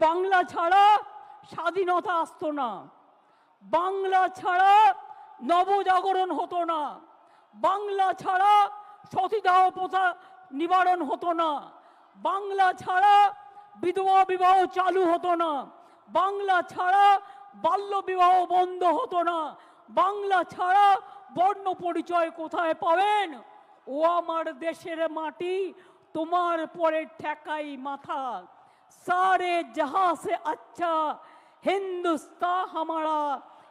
বাংলা ছাড়া স্বাধীনতা আসতো না। বাংলা ছাড়া নবজাগরণ হতো না। বাংলা ছাড়া সতীদাহ প্রথা নিবারণ হতো না। বাংলা ছাড়া বিধবা বিবাহ চালু হতো না। বাংলা ছাড়া বাল্য বিবাহ বন্ধ হতো না। বাংলা ছাড়া বর্ণ পরিচয় কোথায় পাবেন? ও আমার দেশের মাটি, তোমার পরে ঠেকাই মাথা। সারে জাহা সে আচ্ছা হিন্দুস্তা হামারা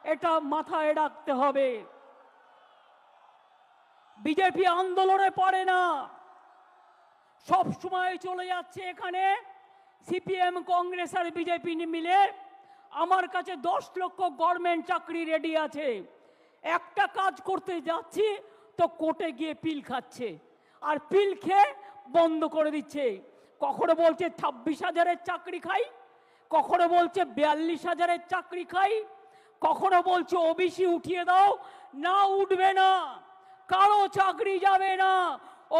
এটা মাথায় রাখতে হবে বিজেপি আন্দোলনে পড়ে না সব সময় চলে যাচ্ছে এখানে সিপিএম কংগ্রেস আর বিজেপি মিলে আমার কাছে দশ লক্ষ গভর্নমেন্ট চাকরি রেডি আছে একটা কাজ করতে যাচ্ছি তো কোর্টে গিয়ে পিল খাচ্ছে আর পিল খেয়ে বন্ধ করে দিচ্ছে কখনো বলছে ছাব্বিশ হাজারের চাকরি খাই, কখনো বলছে বিয়াল্লিশ হাজারের চাকরি খাই, কখনো বলছে ওবিসি উঠিয়ে দাও, না উঠবে না, কারও চাকরি যাবে না,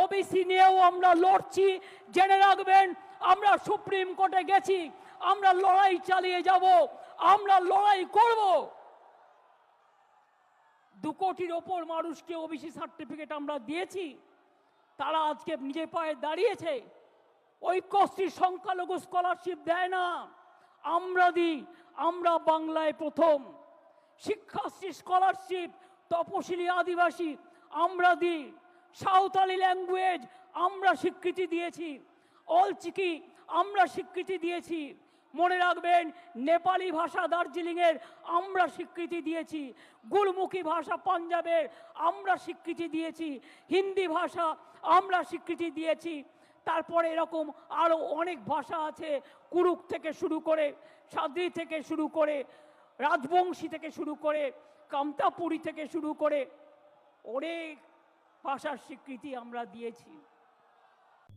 ওবিসি নিয়েও আমরা লড়ছি, জেনে রাখবেন, আমরা সুপ্রিম কোর্টে গেছি, আমরা লড়াই চালিয়ে যাব, আমরা লড়াই করব। দু কোটির ওপর মানুষকে ওবিসি সার্টিফিকেট আমরা দিয়েছি, তারা আজকে নিজে পায়ে দাঁড়িয়েছে। ঐক্যশ্রী সংখ্যালঘু স্কলারশিপ দেয় না। আমরা দিই আমরা বাংলায় প্রথম। শিক্ষাশ্রী স্কলারশিপ তপশিলি আদিবাসী, আমরা দিই সাঁওতালি ল্যাঙ্গুয়েজ আমরা স্বীকৃতি দিয়েছি। অলচিকি, আমরা স্বীকৃতি দিয়েছি। মনে রাখবেন, নেপালি ভাষা দার্জিলিংয়ের, আমরা স্বীকৃতি দিয়েছি। গুরমুখী ভাষা পাঞ্জাবের, আমরা স্বীকৃতি দিয়েছি। হিন্দি ভাষা, আমরা স্বীকৃতি দিয়েছি। তারপরে এরকম আরও অনেক ভাষা আছে, কুরুক থেকে শুরু করে, সাদ্রি থেকে শুরু করে, রাজবংশী থেকে শুরু করে, কামতাপুরী থেকে শুরু করে অনেক ভাষার স্বীকৃতি আমরা দিয়েছি।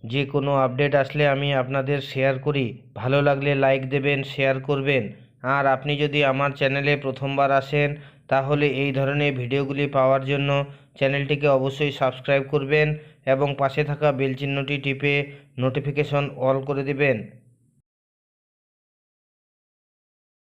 যে কোনো আপডেট আসলে আমি আপনাদের শেয়ার করি। ভালো লাগলে লাইক দেবেন, শেয়ার করবেন। আর আপনি যদি আমার চ্যানেলে প্রথমবার আসেন, তাহলে এই ধরনের ভিডিওগুলি পাওয়ার জন্য চ্যানেলটিকে অবশ্যই সাবস্ক্রাইব করবেন। এবং পাশে থাকা বেল চিহ্নটি টিপে নোটিফিকেশন অল করে দিবেন।